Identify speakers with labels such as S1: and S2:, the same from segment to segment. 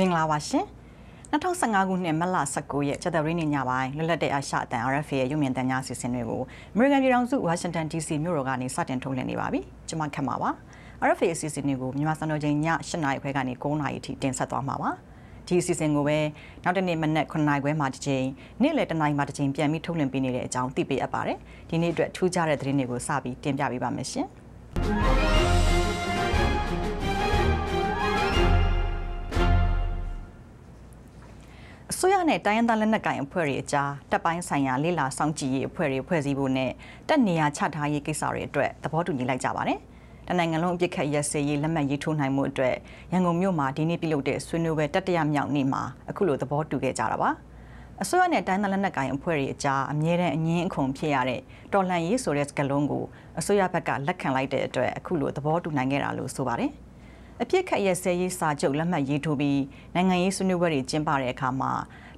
S1: မင်္ဂလာပါရှင်2015ခုနှစ်မတ်လ19ရက်ကြာသပတေးနေ့ညပိုင်းလွတ်လပ်တဲ့အရှအတန် RFA ရဲ့ရုပ်မြင်သံကြားအစီအစဉ်တွေကို American ပြည်ထောင်စု Washington DC မြို့တော်ကနေစတင်ထုတ်လွှင့်နေပါပြီကျွန်မခက်မှာပါ RFA အစီအစဉ်တွေကိုမြန်မာစံတော်ချိန်ည8နာရီခွဲကနေ9နာရီအထိတင်ဆက်သွားမှာပါဒီအစီအစဉ်ကိုပဲနောက်တနေ့မနက်9နာရီခွဲမှတစ်ချိန်နေ့လယ်10နာရီမှတစ်ချိန်ပြန်ပြီးထုတ်လွှင့်ပေးနေတဲ့အကြောင်းသိပေးအပ်ပါတယ်ဒီနေ့အတွက်ထူးခြားတဲ့သတင်းတွေကိုစပြီးတင်ပြပေးပါမယ်ရှင် ဆိုရနဲ့တိုင်းရင်းသားလက်နက်ကိုင်အဖွဲ့တွေအကြားတပ်ပိုင်းဆိုင်ရာလေလာစောင့်ကြည့်ရေးအဖွဲ့တွေဖွဲ့စည်းဖို့နဲ့တပ်နေရာချထားရေးကိစ္စတွေအတွက်သဘောတူညီလိုက်ကြပါတယ်။တနိုင်ငံလုံးအပြစ်ခတ်ရက်စဲရေးလက်မှတ်ရေးထိုးနိုင်မှုအတွက်ရန်ကုန်မြို့မှာဒီနေ့ပြုလုပ်တဲ့ဆွေးနွေးပွဲတတိယမြောက်နေ့မှာအခုလိုသဘောတူခဲ့ကြတာပါ။အစိုးရနဲ့တိုင်းသားလက်နက်ကိုင်အဖွဲ့တွေအကြားအမြဲတမ်းအငင်းအခုန်ဖြစ်ရတဲ့တော်လှန်ရေးဆိုတဲ့စကားလုံးကိုအစိုးရဘက်ကလက်ခံလိုက်တဲ့အတွက်အခုလိုသဘောတူနိုင်ခဲ့တာလို့ဆိုပါတယ်။ အပြစ်ခတ်ရဲ့ဆဲရေးစာချုပ်လက်မှတ်ရေးထိုးပြီးနိုင်ငံရေးဆွေးနွေးပွဲတွေကျင်းပတဲ့အခါမှာ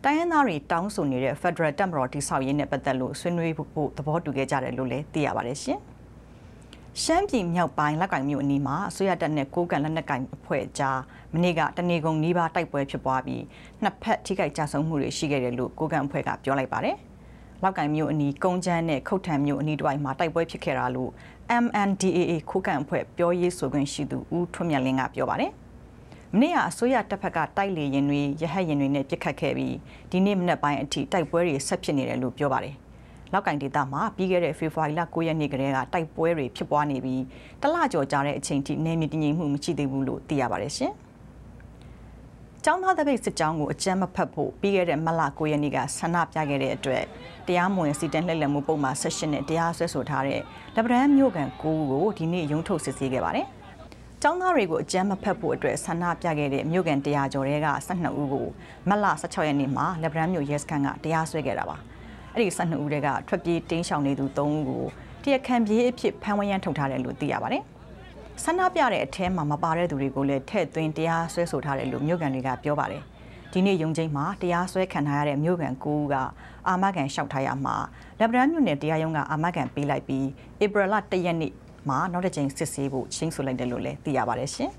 S1: တိုင်းရင်းသားတွေတောင်းဆိုနေတဲ့ Federal တပ်မတော်တိဆောက်ရေးနဲ့ပတ်သက်လို့ဆွေးနွေးဖို့သဘောတူခဲ့ကြတယ်လို့လည်းသိရပါတယ်ရှင်။ရှမ်းပြည်မြောက်ပိုင်းလက်ကင်မြို့အနီးမှာအစိုးရတပ်နဲ့ကိုးကန်လက်နက်ကင်အဖွဲ့ကြားမနေ့ကတနေကုန်နီးပါးတိုက်ပွဲဖြစ်ပွားပြီးနှစ်ဖက်ထိခိုက်ကြဆုံးမှုတွေရှိခဲ့တယ်လို့ကိုးကန်အဖွဲ့ကပြောလိုက်ပါတယ်။လောက်ကင်မြို့အနီးကုန်းချမ်းနဲ့ခုတ်ထံမြို့အနီးတစ်ဝိုက်မှာတိုက်ပွဲဖြစ်ခဲ့တာလို့ MNDAA ခိုးကန်အဖွဲ့ပြောရေးဆိုခွင့်ရှိသူဦးထွန်းမြတ်လင်းကပြောပါတယ်။မနေ့ကအစိုးရတပ်ဖက်ကတိုက်လေရင်တွေရဟတ်ရင်တွေနဲ့ပစ်ခတ်ခဲ့ပြီးဒီနေ့မနက်ပိုင်းအထိတိုက်ပွဲတွေဆက်ဖြစ်နေတယ်လို့ပြောပါတယ်။လောက်ကင်ဒေသမှာပြီးခဲ့တဲ့ဖေဖော်ဝါရီလ9ရက်နေ့ကတည်းကတိုက်ပွဲတွေဖြစ်ပွားနေပြီးတလကျော်ကြာတဲ့အချိန်ထိနေမြေတည်ငြိမ်မှုမရှိသေးဘူးလို့သိရပါတယ်ရှင်။ ကျောင်းသားတပိတ်စစ်ကြောင်းကိုအကြမ်းမဖက်ဖို့ပြီးခဲ့တဲ့မလ9ရက်နေ့ကဆန္ဒပြခဲ့တဲ့အတွက်တရားမဝင်စီတန်းလှည့်လည်မှုပုံမှန်16နဲ့တရားစွဲဆိုထားတဲ့လက်ပံမြို့ကန်9ဦးကိုဒီနေ့ရုံးထုတ်စစ်ဆေးခဲ့ပါတယ်။ကျောင်းသားတွေကိုအကြမ်းမဖက်ဖို့အတွက်ဆန္ဒပြခဲ့တဲ့မြို့ကန်တရားကျော်တွေက12ဦးကိုမလ16ရက်နေ့မှာလက်ပံမြို့ရဲစခန်းကတရားစွဲခဲ့တာပါ။အဲ့ဒီ12ဦးတွေကထွက်ပြေးတင်းရှောင်နေသူ3ဦးကိုတရားခံပြေးအဖြစ်ဖမ်းဝရမ်းထုတ်ထားတယ်လို့သိရပါတယ်။ ဆန္ဒပြတဲ့အထဲမှာမပါတဲ့သူတွေကိုလည်းထည့်သွင်းတရားစွဲဆိုထားတယ်လို့မြို့ကန်တွေကပြောပါတယ်ဒီနေ့ရုံးချင်းမှာတရားစွဲခံထားရတဲ့မြို့ကန်ကူကအာမခံလျှောက်ထားရမှာလက်ဗရန်မြို့နယ်တရားရုံးကအာမခံပေးလိုက်ပြီးဧပြီလ၁ရက်နေ့မှာနောက်တစ်ကြိမ်စစ်ဆေးဖို့ချင်းဆိုလိုက်တယ်လို့လည်းသိရပါတယ်ရှင်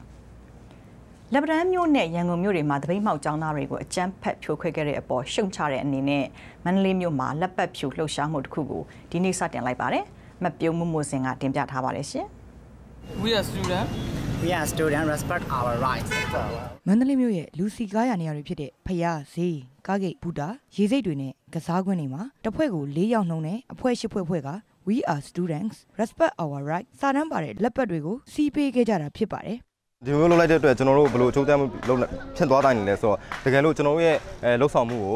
S1: လက်ဗရန်မြို့နဲ့ရန်ကုန်မြို့တွေမှာတပိတ်မှောက်ကျောင်းသားတွေကိုအကြမ်းဖက်ဖြိုခွဲခဲ့တဲ့အပေါ်ရှုံချတဲ့အနေနဲ့မန္တလေးမြို့မှာလက်ပတ်ဖြူလှုပ်ရှားမှုတစ်ခုကိုဒီနေ့စတင်လိုက်ပါတယ်မပြုံးမှုမှုစင်ကတင်ပြထားပါတယ်ရှင်။
S2: We are student
S3: We are student respect our rights
S4: မန္တလေးမြို့ရဲ့လူစီကားရနေရာတွေဖြစ်တဲ့ဖယားဈေးကားဂိတ်ဘူတာရေစိတ်တွေနဲ့ကစားကွင်းတွေမှာတစ်ဖွဲ့ကို၄ယောက်နှုံးနဲ့အဖွဲ့၈ဖွဲ့ဖွဲ့က We are students respect our rights စာတမ်းပါတဲ့လက်ပတ်တွေကိုစီးပေးခဲ့ကြတာဖြစ်ပါတယ်
S5: ဒီလိုလုပ်လိုက်တဲ့အတွက်ကျွန်တော်တို့ဘယ်လိုအချိုးတဲမှုလုပ်ဖြစ်သွားတိုင်းလဲဆိုတော့တကယ်လို့ကျွန်တော်တို့ရဲ့အဲလှုပ်ဆောင်မှုကို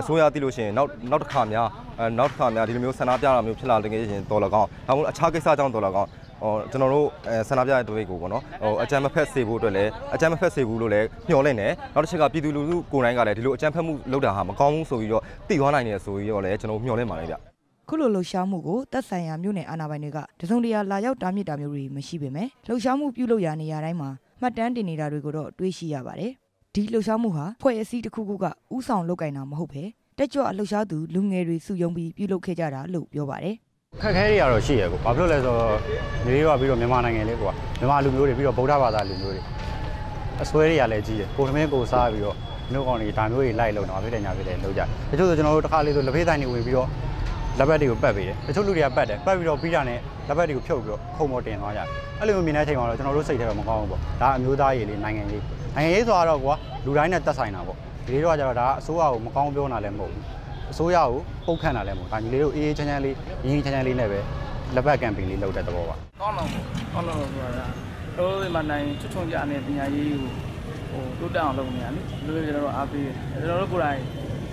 S5: အစိုးရသိလို့ရှိရင်နောက်နောက်တစ်ခါများအဲနောက်တစ်ခါများဒီလိုမျိုးဆန္ဒပြတာမျိုးဖြစ်လာတကယ်ရှင်တော်လကောင်းဒါမှမဟုတ်အခြားကိစ္စကြောင့်တော်လကောင်း ဟိုကျွန်တော်တို့အဲဆန္ဒပြတဲ့တွေကိုပေါ့နော်ဟိုအကြမ်းမဖက်စေဖို့အတွက်လည်းအကြမ်းမဖက်စေဘူးလို့လည်းမျှော်လင့်တယ်နောက်တစ်ချက်ကပြည်သူလူထုကိုယ်တိုင်ကလည်းဒီလိုအကြမ်းဖက်မှုလုပ်တာဟာမကောင်းဘူးဆိုပြီးတော့သိသွားနိုင်တယ်ဆိုပြီးတော့လည်းကျွန်တော်မျှော်လင့်ပါတယ်ဗျ
S4: ခုလိုလှုပ်ရှားမှုကိုတပ်ဆိုင်ရာမြို့နယ်အာဏာပိုင်တွေကတစုံတရာလာရောက်တားမြစ်တာမျိုးတွေမရှိပေမဲ့လှုပ်ရှားမှုပြုလုပ်ရာနေရာတိုင်းမှာမှတ်တမ်းတင်နေတာတွေကိုတော့တွေးရှိရပါတယ်ဒီလှုပ်ရှားမှုဟာဖွဲ့အစည်းတစ်ခုခုကဥဆောင်လုပ်ကင်တာမဟုတ်ပဲတက်ကြွလှုပ်ရှားသူလူငယ်တွေစုယုံပြီးပြုလုပ်ခဲ့ကြတာလို့ပြောပါတယ်
S6: ခက်ခဲတွေကတော့ရှိရကိုဘာဖြစ်လို့လဲဆိုတော့နေရွာပြီးတော့မြန်မာနိုင်ငံလေးကွာမြန်မာလူမျိုးတွေပြီးတော့ဗုဒ္ဓဘာသာလူမျိုးတွေအစွဲတွေကလည်းကြီးတယ်ကိုသမင်းကိုစားပြီးတော့မြို့ကောင်တွေဒါမျိုးတွေလိုက်လုံတော့ဖြစ်တယ်ညာဖြစ်တယ်လောက်ကြတချို့ဆိုကျွန်တော်တို့တစ်ခါလေးဆိုလက်ဖေးတိုင်းတွေဝင်ပြီးတော့လက်ဘက်တွေကိုပတ်ပေးတယ်တချို့လူတွေကပတ်တယ်ပတ်ပြီးတော့ပြီးတာနဲ့လက်ဘက်တွေကိုဖြုတ်ပြီးတော့ခုံပေါ်တင်သွားကြတယ်အဲ့လိုမျိုးမြင်တဲ့အချိန်မှာတော့ကျွန်တော်တို့စိတ်ထဲတော့မကောင်းဘူးပေါ့ဒါအမျိုးသားရေးလေးနိုင်ငံရေးနိုင်ငံရေးဆိုတော့ကွာလူတိုင်းနဲ့တက်ဆိုင်တာပေါ့ဒီလိုတော့ကျတော့ဒါအစိုးရကိုမကောင်းပြောတာလည်းမဟုတ်ဘူး အစိုးရကိုပုတ်ခန့်တာလည်းမဟုတ်ဒါညီလေးတို့အေးအေးချမ်းချမ်းလေးရင်းရင်းချမ်းချမ်းလေးနဲ့ပဲလက်ပတ်ကမ်ပိန်းလေးလုပ်တဲ့သဘောပါ
S2: ကောင်းတော့ကောင်းတော့ဆိုတာတို့ဒီမှာနိုင်ချွတ်ချွန်ကြတဲ့ပညာရေးကိုဟိုတိုးတက်အောင်လုပ်နေရလေလူတွေကျွန်တော်တို့အားပေးတယ်ကျွန်တော်တို့ကိုယ်တိုင်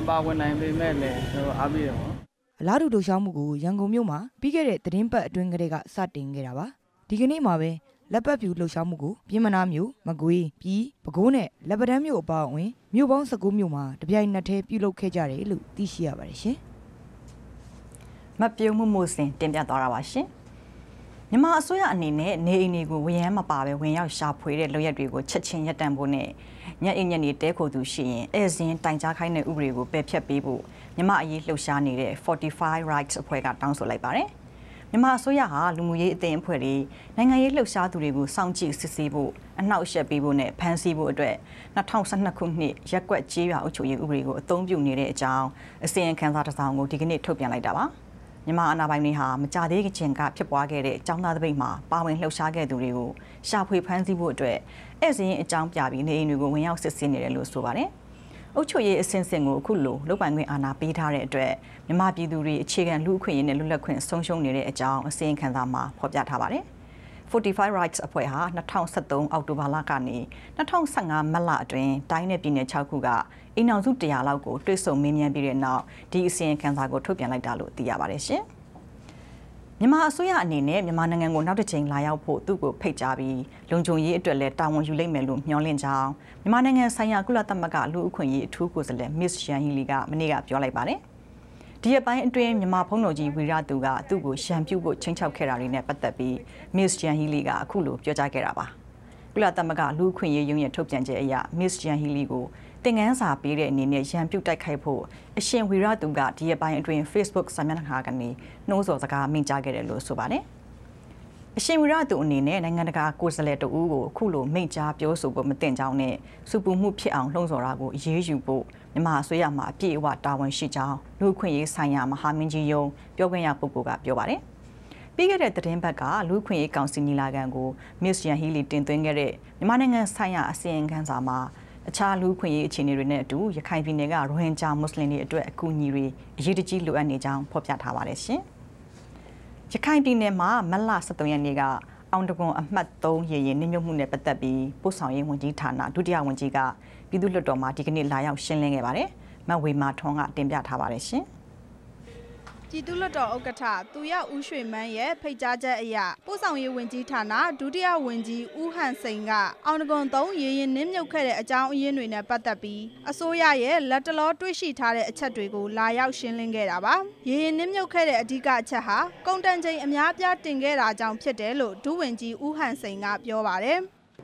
S2: ပါဝင်နိုင်ပေမဲ့လည်းကျွန်တော်အားပေးတယ်ပေါ့
S4: အလားတူလှူရှားမှုကိုရန်ကုန်မြို့မှာပြီးခဲ့တဲ့သတင်းပတ်အတွင်းကတည်းကစတင်ခဲ့တာပါဒီကနေ့မှာပဲ လက်ပတ်ဖြူလှုပ်ရှားမှုကိုပြည်မနာမြို့မကွေးပြည်ပဲခူးနဲ့လက်ပတန်းမြို့အပါအဝင်မြို့ပေါင်း19မြို့မှာတပြိုင်နက်တည်းပြုလုပ်ခဲ့ကြတယ်လို့သိရှိရပါတယ်ရှင်။
S1: မပြုံမှုမှုစဉ်တင်ပြသွားတာပါရှင်။မြန်မာအစိုးရအနေနဲ့နေအိမ်တွေကိုဝရမ်းမပါပဲဝင်ရောက်ရှာဖွေတဲ့လုပ်ရက်တွေကိုချက်ချင်းရပ်တန့်ဖို့နဲ့ညအိမ်ညနေတဲခိုသူရှိရင်အဲဇင်းတိုင်ကြားခိုင်းတဲ့ဥပဒေကိုပယ်ဖျက်ပေးဖို့မြန်မာအရေးလှုပ်ရှားနေတဲ့45 rights အဖွဲ့ကတောင်းဆိုလိုက်ပါတယ်။ မြန်မာအစိုးရဟာလူမှုရေးအသင်းအဖွဲ့တွေနိုင်ငံရေးလှုပ်ရှားသူတွေကိုစောင့်ကြည့်စစ်ဆေးဖို့အနှောက်အယှက်ပေးဖို့နဲ့ဖမ်းဆီးဖို့အတွက်2012ခုနှစ်ရက်ကွက်ကြေးရွာအုပ်ချုပ်ရေးဥပဒေကိုအသုံးပြုနေတဲ့အကြောင်းအစီရင်ခံစာတစ်စောင်ကိုဒီကနေ့ထုတ်ပြန်လိုက်တာပါမြန်မာအာဏာပိုင်တွေဟာမကြသေးခင်ကဖြစ်ပွားခဲ့တဲ့အကြောင်းသားတပိတ်မှာပါဝင်လှုပ်ရှားခဲ့သူတွေကိုရှာဖွေဖမ်းဆီးဖို့အတွက်အဲ့စရင်အကြောင်းပြပြီးနေအိမ်တွေကိုဝင်ရောက်စစ်ဆေးနေတယ်လို့ဆိုပါတယ်။ အုပ်ချုပ်ရေးအဆင့်ဆင့်ကိုအခုလိုလုပိုင်ခွင့်အာဏာပေးထားတဲ့အတွက်မြန်မာပြည်သူတွေအခြေခံလူ့အခွင့်အရေးနဲ့လွတ်လပ်ခွင့်ဆုံးရှုံးနေတဲ့အကြောင်းအစီရင်ခံစာမှာဖော်ပြထားပါတယ်။45 Rights အဖွဲ့ဟာ2023အောက်တိုဘာလကနေ2015မတ်လအတွင်းတိုင်းနယ်ပြည်နယ်6ခုကအိမ်အောင်စု100လောက်ကိုတွဲဆုံမေးမြန်းပြီးတဲ့နောက်ဒီအစီရင်ခံစာကိုထုတ်ပြန်လိုက်တာလို့သိရပါတယ်ရှင်။ မြန်မာအစိုးရအနေနဲ့မြန်မာနိုင်ငံကိုနောက်တစ်ချိန်လာရောက်ဖို့သူ့ကိုဖိတ်ကြားပြီးလုံခြုံရေးအတွက်လည်းတာဝန်ယူလိမ့်မယ်လို့မျှော်လင့်ကြောင်းမြန်မာနိုင်ငံဆိုင်ရာကုလသမဂ္ဂလူ့အခွင့်အရေးအထူးကိုယ်စားလှယ် Miss Yan Hili ကမနေ့ကပြောလိုက်ပါတယ်။ဒီအပိုင်းအတွင်းမြန်မာဖုံးတော်ကြီးဝီရသူကသူ့ကိုရန်ပြုတ်ဖို့ချင်းချောက်ခဲ့တာတွေနဲ့ပတ်သက်ပြီး Miss Yan Hili ကအခုလိုပြောကြားခဲ့တာပါ။ကုလသမဂ္ဂလူ့အခွင့်အရေးရုံးရဲ့ထုတ်ပြန်ချက်အရ Miss Yan Hili ကို သင်ခန်းစာပေးတဲ့အနေနဲ့ရန်ပြုတ်တိုက်ခိုက်ဖို့အရှင်ဝီရသူကဒီအပိုင်းအတွင်း Facebook စာမျက်နှာကနေနှိုးဆော်စကားမိန့်ကြားခဲ့တယ်လို့ဆိုပါတယ်။အရှင်ဝီရသူအနေနဲ့နိုင်ငံတကာကိုယ်စားလှယ်တဦးကိုအခုလိုမိန့်ကြားပြောဆိုဖို့မတင်ကြောင်းနဲ့စူပူမှုဖြစ်အောင်လှုံ့ဆော်တာကိုအရေးယူဖို့မြန်မာအစိုးရမှအပြည့်အဝတာဝန်ရှိကြောင်းလူ့အခွင့်အရေးဆိုင်ရာမဟာမင်းကြီးယုံပြောခွင့်ရပုဂ္ဂိုလ်ကပြောပါတယ်။ပြီးခဲ့တဲ့သတင်းပတ်ကလူ့ခွင့်ရေးကောင်စီညီလာခံကို Miss Yan Hili တင်သွင်းခဲ့တဲ့မြန်မာနိုင်ငံဆိုင်ရာအစီရင်ခံစာမှာ အခြားလူခွင့်ရေးအခြေအနေတွေနဲ့အတူရခိုင်ပြည်နယ်ကရိုဟင်ဂျာမွတ်စလင်တွေအတွက်အကူအညီတွေအရေးတကြီးလိုအပ်နေကြောင်းဖော်ပြထားပါတယ်ရှင်။ရခိုင်ပြည်နယ်မှာမတ်လ23ရက်နေ့ကအောင်တကွန်အမှတ်3ရေရင်နှိမ့်ညွတ်မှုနဲ့ပတ်သက်ပြီးပို့ဆောင်ရေးဝန်ကြီးဌာနဒုတိယဝန်ကြီးကပြည်သူ့လွှတ်တော်မှာဒီကနေ့လာရောက်ရှင်းလင်းခဲ့ပါတယ်။မတ်ဝေမာထွန်းကတင်ပြထားပါတယ်ရှင်။
S7: ပြည်သူ့လွှတ်တော်ဥက္ကဋ္ဌသူရဦးရွှေမန်းရဲ့ဖိတ်ကြားချက်အရပို့ဆောင်ရေးဝန်ကြီးဌာနဒုတိယဝန်ကြီးဦးဟန်စိန်ကအောင်တကွန်သုံးရေရင်နင်းမြုပ်ခဲ့တဲ့အကြောင်းအရင်းတွေနဲ့ပတ်သက်ပြီးအစိုးရရဲ့လက်တလောတွေ့ရှိထားတဲ့အချက်တွေကိုလာရောက်ရှင်းလင်းခဲ့တာပါရေရင်နင်းမြုပ်ခဲ့တဲ့အဓိကအချက်ဟာကုန်တန်ချိန်အများပြားတင်ခဲ့တာကြောင့်ဖြစ်တယ်လို့ဒုဝန်ကြီးဦးဟန်စိန်ကပြောပါတယ်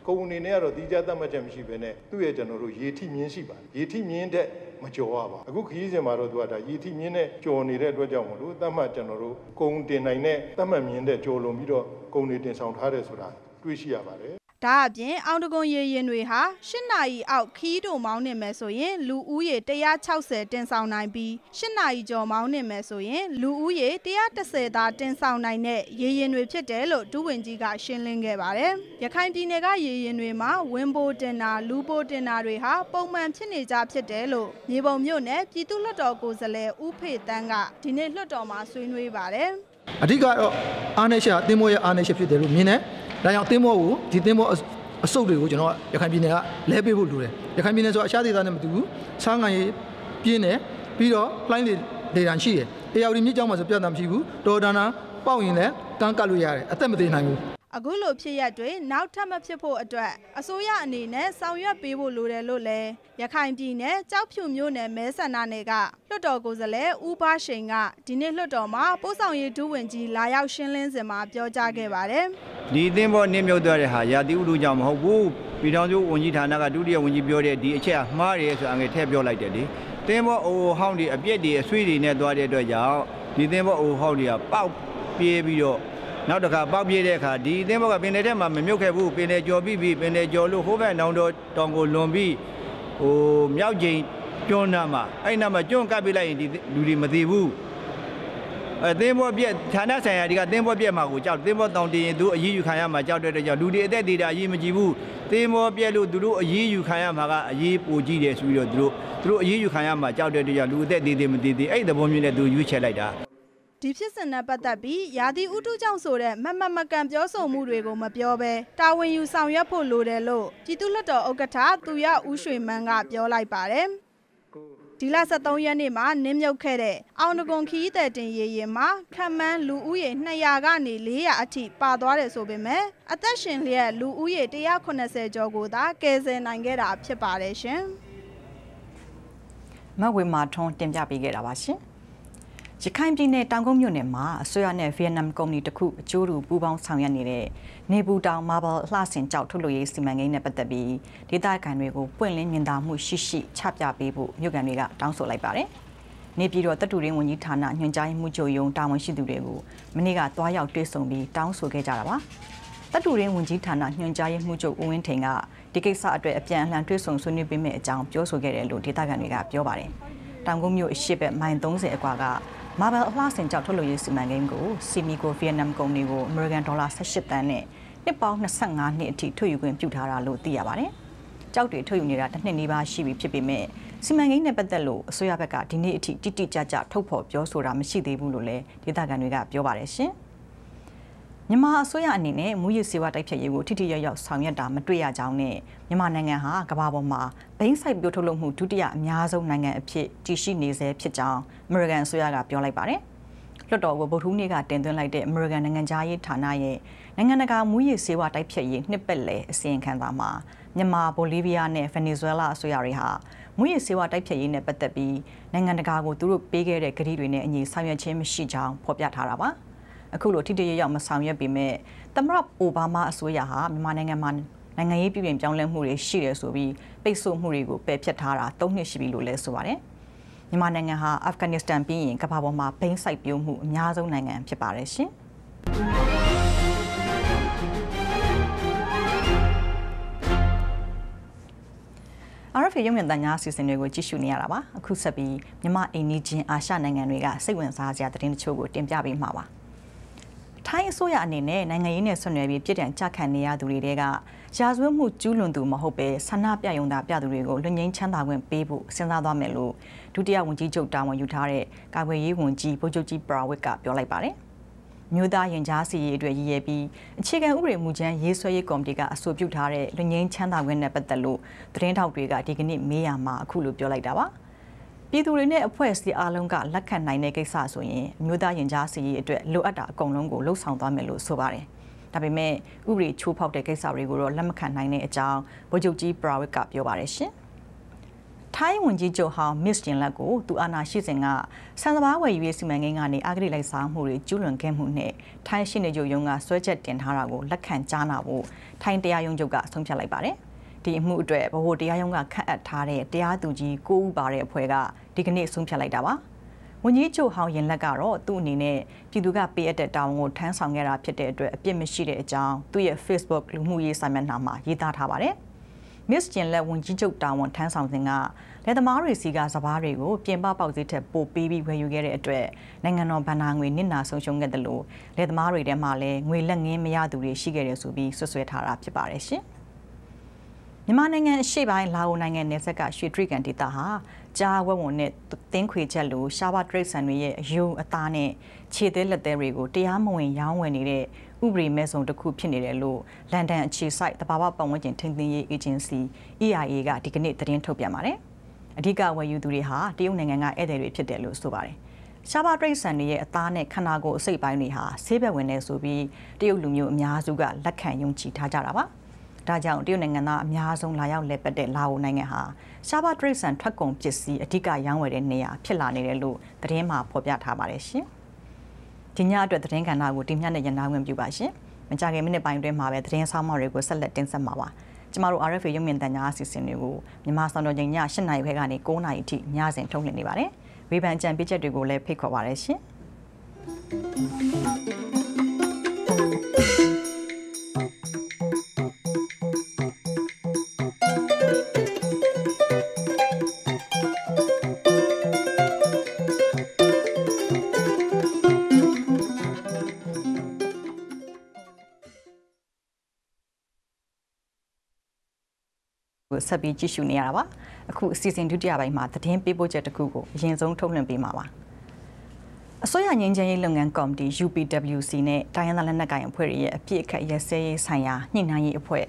S8: ကုံအနေနဲ့ကတော့ဒီကြသတ်မှတ်ချက်မရှိဘဲနဲ့သူ့ရဲ့ကျွန်တော်တို့ရေထိမြင်းရှိပါတယ်ရေထိမြင်းတဲ့မကြော်ရပါအခုခရီးစဉ်မှာတော့သူကဒါရေထိမြင်းနဲ့ကြော်နေတဲ့အတွက်ကြောင့်မလို့သတ်မှတ်ကျွန်တော်တို့ကုံတင်နိုင်တဲ့သတ်မှတ်မြင်းတဲ့ကြော်လွန်ပြီးတော့ကုံတွေတင်ဆောင်ထားတယ်ဆိုတာတွေ့ရှိရပါတယ်
S7: ဒါအပြင်အောင်တကွန်ရေရင်တွေဟာ၈နာရီအောက်ခီးတို့မောင်းနေမယ်ဆိုရင်လူဦးရေ160တင်ဆောင်နိုင်ပြီး၈နာရီကျော်မောင်းနေမယ်ဆိုရင်လူဦးရေ130သာတင်ဆောင်နိုင်တဲ့ရေရင်တွေဖြစ်တယ်လို့ဒုဝန်ကြီးကရှင်းလင်းခဲ့ပါတယ်။ရခိုင်ပြည်နယ်ကရေရင်တွေမှာဝင်းပိုးတင်တာလူပိုးတင်တာတွေဟာပုံမှန်ဖြစ်နေကြဖြစ်တယ်လို့မြေပုံမြို့နယ်ပြည်သူ့လွှတ်တော်ကိုယ်စားလှယ်ဦးဖေတန်းကဒီနေ့လွှတ်တော်မှာဆွေးနွေးပါတယ်။
S9: အဓိကတော့အာနေရှာအသင်းမောရဲ့အာနေရှာဖြစ်တယ်လို့မြင်တယ်။ ဒါကြောင့်သင်းဘောကိုဒီသင်းဘောအစုပ်တွေကိုကျွန်တော်ကရခိုင်ပြည်နယ်ကလဲပေးဖို့လိုတယ်ရခိုင်ပြည်နယ်ဆိုအခြားဒေသနဲ့မတူဘူးစားငံရေးပြင်းတယ်ပြီးတော့လှိုင်းလေလေတန်ရှိတယ်အေယာဝတီမြစ်ကြောင်းမှာဆိုပြဿနာမရှိဘူးတော်ဒါနာပေါက်ရင်လည်းကန်းကတ်လို့ရတယ်အသက်မသေးနိုင်ဘူး
S7: အခုလိုဖြစ်ရက်တွေနောက်ထပ်မဖြစ်ဖို့အတွက်အစိုးရအနေနဲ့ဆောင်ရွက်ပေးဖို့လိုတယ်လို့လည်းရခိုင်ပြည်နယ်ကြောက်ဖြူမြို့နယ်မဲဆန္ဒနယ်ကလွှတ်တော်ကိုယ်စားလှယ်ဦးပါရှိန်ကဒီနေ့လွှတ်တော်မှာပို့ဆောင်ရေးဒုဝန်ကြီးလာရောက်ရှင်းလင်းစဉ်မှာပြောကြားခဲ့ပါတယ်။
S10: ဒီအသင်းပေါ်နင်းမြုပ်သွားတဲ့ဟာရာသီဥတုကြောင့်မဟုတ်ဘူး။ပြည်ထောင်စုဝန်ကြီးဌာနကဒုတိယဝန်ကြီးပြောတဲ့ဒီအချက်အမှားတယ်ဆိုအငယ်ထည့်ပြောလိုက်တယ်လေ။သင်းပေါ်အိုဟောင်းတွေအပြစ်တွေအဆွေးတွေနဲ့သွားတဲ့အတွက်ကြောင့်ဒီသင်းပေါ်အိုဟောင်းတွေကပေါက်ပြေးပြီးတော့ နောက်တစ်ခါပေါက်ပြေးတဲ့အခါဒီအသင်းဘောကပင်လယ်ထဲမှာမမြုပ်ခဲ့ဘူးပင်လယ်ကျော်ပြီးပြီးပင်လယ်ကျော်လို့ဟိုဘက်နောင်တော်တောင်ကိုလွန်ပြီးဟိုမြောက်ကျိန်ကျွန်းနာမှာအဲ့နာမှာကျွန်းကပ်ပြလိုက်ရင်ဒီလူတွေမသိဘူးအဲသင်းဘောပြက်ဌာနဆိုင်ရာတွေကသင်းဘောပြက်မှာကိုကြောက်သင်းဘောတောင်တင်ရင်သူအရေးယူခံရမှာကြောက်တဲ့အတွက်ကြောင့်လူတွေအသက်သေးတာအရေးမကြည့်ဘူးသင်းဘောပြက်လို့သူတို့အရေးယူခံရမှာကအရေးပိုကြည့်တယ်ဆိုပြီးတော့သူတို့သူတို့အရေးယူခံရမှာကြောက်တဲ့အတွက်ကြောင့်လူအသက်သေးသေးမသေးသေးအဲ့ဒီသဘောမျိုးနဲ့သူရွေးချယ်လိုက်တာ
S7: ဒီဖြစ်စဉ်နဲ့ပတ်သက်ပြီးရာသီဥတုကြောင့်ဆိုတဲ့မမမကန်ပြောဆိုမှုတွေကိုမပြောဘဲတာဝန်ယူဆောင်ရွက်ဖို့လိုတယ်လို့ပြည်သူ့လွှတ်တော်ဥက္ကဋ္ဌသူရဦးရွှေမန်းကပြောလိုက်ပါတယ်ဒီလ23ရက်နေ့မှာနင်းမြုပ်ခဲ့တဲ့အောင်တကွန်ခီးတဲ့တင်ရေရင်မှာခံမှန်းလူဦးရေ200ကနေ400အထိပါသွားတယ်ဆိုပေမဲ့အသက်ရှင်လျက်လူဦးရေ180ကျော်ကိုသာကယ်ဆယ်နိုင်ခဲ့တာဖြစ်ပါတယ်ရှင်။
S1: မဝေမာထွန်းတင်ပြပေးခဲ့တာပါရှင်။ ရခိုင်ပြည်နယ်တောင်ကုန်းမြို့နယ်မှာအစိုးရနဲ့ဗီယက်နမ်ကုမ္ပဏီတစ်ခုအကျိုးတူပူးပေါင်းဆောင်ရွက်နေတဲ့နေပူတောင်မာဘယ်လှဆင်ကြောက်ထုတ်လုပ်ရေးစီမံကိန်းနဲ့ပတ်သက်ပြီးဒေသခံတွေကိုပွင့်လင်းမြင်သာမှုရှိရှိချပြပေးဖို့မြို့ကန်တွေကတောင်းဆိုလိုက်ပါတယ်။နေပြည်တော်တပ်တူရင်းဝန်ကြီးဌာနညွှန်ကြားရေးမှူးချုပ်ယုံတာဝန်ရှိသူတွေကိုမနေ့ကတွားရောက်တွေ့ဆုံပြီးတောင်းဆိုခဲ့ကြတာပါတပ်တူရင်းဝန်ကြီးဌာနညွှန်ကြားရေးမှူးချုပ်ဦးဝင်းထိန်ကဒီကိစ္စအတွက်အပြန်အလှန်တွေ့ဆုံဆွေးနွေးပေးမယ့်အကြောင်းပြောဆိုခဲ့တယ်လို့ဒေသခံတွေကပြောပါတယ်တောင်ကုန်းမြို့အရှိဘက်မိုင်30အကွာက မာဘယ်အလှဆင်ကြောက်ထုတ်လုပ်ရေးစီမံကိန်းကိုစီမီကိုဗီယက်နမ်ကုမ္ပဏီကိုအမေရိကန်ဒေါ်လာ18တန်းနဲ့နှစ်ပေါင်း25နှစ်အထိထုတ်ယူခွင့်ပြုထားတာလို့သိရပါတယ်။ကြောက်တွေထုတ်ယူနေတာတစ်နှစ်နီးပါးရှိပြီဖြစ်ပေမဲ့စီမံကိန်းနဲ့ပတ်သက်လို့အစိုးရဘက်ကဒီနေ့အထိတိတိကျကျထုတ်ဖော်ပြောဆိုတာမရှိသေးဘူးလို့လည်းဒေသခံတွေကပြောပါတယ်ရှင်။ မြန်မာအစိုးရအနေနဲ့မူရစ်စေဝါတိုက်ဖြတ်ရေးကိုထိထိရောက်ရောက်ဆောင်ရွက်တာမတွေ့ရကြောင်းနဲ့မြန်မာနိုင်ငံဟာကမ္ဘာပေါ်မှာဘိန်းဆိုင်ပြိုထုတ်လုပ်မှုဒုတိယအများဆုံးနိုင်ငံအဖြစ်တည်ရှိနေဆဲဖြစ်ကြောင်းအမေရိကန်အစိုးရကပြောလိုက်ပါတယ်။လွှတ်တော်ကိုဗုဒ္ဓဟူးနေ့ကတင်သွင်းလိုက်တဲ့အမေရိကန်နိုင်ငံသားရေးဌာနရဲ့နိုင်ငံတကာမူရစ်စေဝါတိုက်ဖြတ်ရေးနှစ်ပတ်လည်အစီရင်ခံစာမှာမြန်မာ၊ဘိုလီးဗီးယားနဲ့ဗင်နီဇွဲလားအစိုးရတွေဟာမူရစ်စေဝါတိုက်ဖြတ်ရေးနဲ့ပတ်သက်ပြီးနိုင်ငံတကာကိုသူတို့ပေးခဲ့တဲ့ကတိတွေနဲ့အညီဆောင်ရွက်ခြင်းမရှိကြောင်းဖော်ပြထားတာပါ။ အခုလိုထိထိရရောက်မဆောင်ရွက်ပေမဲ့သမရအိုဘားမားအစိုးရဟာမြန်မာနိုင်ငံမှာနိုင်ငံရေးပြည်ပြင်ပြောင်းလဲမှုတွေရှိတယ်ဆိုပြီးပိတ်ဆို့မှုတွေကိုပယ်ဖျက်ထားတာ၃နှစ်ရှိပြီလို့လည်းဆိုပါတယ်။မြန်မာနိုင်ငံဟာအာဖဂန်နစ္စတန်ပြီးရင်ကမ္ဘာပေါ်မှာဘိန်းစိုက်ပျိုးမှုအများဆုံးနိုင်ငံဖြစ်ပါတယ်ရှင်။ RFA ရုံမြင့်တန်ညာစီစဉ်တွေကိုကြည့်ရှုနေရတာပါအခုဆက်ပြီးမြန်မာအိန္ဒိချင်းအာရှနိုင်ငံတွေကစိတ်ဝင်စားစရာသတင်းတချို့ကိုတင်ပြပေးမှာပါ။ ထိုင်းအစိုးရအနေနဲ့နိုင်ငံရေးနဲ့ဆွနွယ်ပြီးပြည်တံကြခံနေရသူတွေကရာဇဝတ်မှုကျူးလွန်သူမဟုတ်ပဲဆန္ဒပြယုံတာပြသူတွေကိုလွတ်ငင်းချမ်းသာခွင့်ပေးဖို့စဉ်းစားသွားမယ်လို့ဒုတိယဝန်ကြီးချုပ်တာဝန်ယူထားတဲ့ကာကွယ်ရေးဝန်ကြီးဗိုလ်ချုပ်ကြီးပရာဝစ်ကပြောလိုက်ပါတယ်။မြို့သားရင်ကြားစီရေးအတွက်ရည်ရွယ်ပြီးအခြေခံဥပဒေမူကြမ်းရေးဆွဲရေးကော်မတီကအဆိုပြုထားတဲ့လွတ်ငင်းချမ်းသာခွင့်နဲ့ပတ်သက်လို့သတင်းထောက်တွေကဒီကနေ့မေးရမှာအခုလိုပြောလိုက်တာပါ။ ပြည်သူတွေနဲ့အဖွဲ့အစည်းအားလုံးကလက်ခံနိုင်တဲ့ကိစ္စဆိုရင်အမျိုးသားရင်ကြားစီရေးအတွက်လိုအပ်တာအကုန်လုံးကိုလှုပ်ဆောင်သွားမယ်လို့ဆိုပါတယ်။ဒါပေမဲ့ဥပဒေချိုးဖောက်တဲ့ကိစ္စတွေကိုတော့လက်မခံနိုင်တဲ့အကြောင်းဗိုလ်ချုပ်ကြီးပရာဝစ်ကပြောပါတယ်ရှင်။ထိုင်းဝန်ကြီးချုပ်ဟောင်းမစ်ဂျင်လက်ကိုသူအာဏာရှိစဉ်ကဆန်စပါးဝယ်ယူရေးစီမံကိန်းကနေအဂတိလိုက်စားမှုတွေကျူးလွန်ခဲ့မှုနဲ့ထိုင်းရှိနေချုပ်ရုံးကဆွဲချက်တင်ထားတာကိုလက်ခံကြားနာဖို့ထိုင်းတရားရုံးချုပ်ကဆုံးဖြတ်လိုက်ပါတယ်။ ဒီအမှုအတွက်ဗဟိုတရားရုံးကခန့်အပ်ထားတဲ့တရားသူကြီး၉ဦးပါတဲ့အဖွဲ့ကဒီကနေ့ဆုံးဖြတ်လိုက်တာပါဝန်ကြီးချုပ်ဟောင်းရင်လက်ကတော့သူ့အနေနဲ့ပြည်သူကပေးအပ်တဲ့တာဝန်ကိုထမ်းဆောင်ခဲ့တာဖြစ်တဲ့အတွက်အပြစ်မရှိတဲ့အကြောင်းသူ့ရဲ့ Facebook လူမှုရေးစာမျက်နှာမှာရေးသားထားပါတယ်။ Miss ကျင်လက်ဝန်ကြီးချုပ်တာဝန်ထမ်းဆောင်စဉ်ကလက်သမားတွေစီကစပားတွေကိုပြင်ပပေါက်စည်းထက်ပိုပေးပြီးဝယ်ယူခဲ့တဲ့အတွက်နိုင်ငံတော်ဗဏ္ဍာငွေနစ်နာဆုံးရှုံးခဲ့တယ်လို့လက်သမားတွေထဲမှာလည်းငွေလက်ငင်းမရသူတွေရှိခဲ့တယ်ဆိုပြီးဆွဆွဲထားတာဖြစ်ပါတယ်ရှင်။ မြန်မာနိုင်ငံအရှေ့ပိုင်းလာအိုနိုင်ငံနယ်စပ်ကရွှေတရိကန်ဒေသဟာကြားဝက်ဝွန်နဲ့တင်းခွေချက်လိုရှားပါတရိတ်ဆန်တွေရဲ့အယုံအသားနဲ့ခြေသေးလက်သေးတွေကိုတရားမဝင်ရောင်းဝယ်နေတဲ့ဥပဒေမဲ့ဆုံးတစ်ခုဖြစ်နေတယ်လို့လန်ဒန်အခြေစိုက်တဘာဝပတ်ဝန်းကျင်ထိန်းသိမ်းရေးအေဂျင်စီ EIA ကဒီကနေ့သတင်းထုတ်ပြန်ပါတယ်။အဓိကဝယ်ယူသူတွေဟာတရုတ်နိုင်ငံကဧည့်သည်တွေဖြစ်တယ်လို့ဆိုပါတယ်။ရှားပါတရိတ်ဆန်တွေရဲ့အသားနဲ့ခန္ဓာကိုယ်အစိတ်ပိုင်းတွေဟာဆေးဘက်ဝင်နေဆိုပြီးတရုတ်လူမျိုးအများစုကလက်ခံယုံကြည်ထားကြတာပါ။ ဒါကြောင့်တရုတ်နိုင်ငံသားအများဆုံးလာရောက်လည်ပတ်တဲ့လာအိုနိုင်ငံဟာရှားပါတရိတ်ဆန်ထွက်ကုန်ပစ္စည်းအဓိကရောင်းဝယ်တဲ့နေရာဖြစ်လာနေတယ်လို့သတင်းမှာဖော်ပြထားပါတယ်ရှင်။ဒီညအတွက်သတင်းကဏ္ဍကိုတင်ပြတဲ့ရန်နာဝင်ပြုပါရှင်။မကြခင်မိနစ်ပိုင်းအတွင်းမှာပဲသတင်းဆောင်မတွေကိုဆက်လက်တင်ဆက်မှာပါ။ကျမတို့ RFA ရုပ်မြင်သံကြားအစီအစဉ်တွေကိုမြန်မာစံတော်ချိန်ည8နာရီခွဲကနေ9နာရီအထိညစဉ်ထုတ်လွှင့်နေပါတယ်။ဝေဖန်ကြံပေးချက်တွေကိုလည်းဖိတ်ခေါ်ပါရရှင်။ ဆက်ပြီးကြည့်ရှုနေရတာပါအခုအစီအစဉ်ဒုတိယပိုင်းမှာသတင်းပေးပို့ချက်တစ်ခုကိုအရင်ဆုံးထုတ်လွှင့်ပေးမှာပါအစိုးရငင်းချမ်းရေးလုပ်ငန်းကော်မတီ UPWC နဲ့တိုင်းရင်းသားလက်နက်ကိုင်အဖွဲ့တွေရဲ့အပြည့်အခက်ရစဲရေးဆိုင်ရာညှိနှိုင်းရေးအဖွဲ့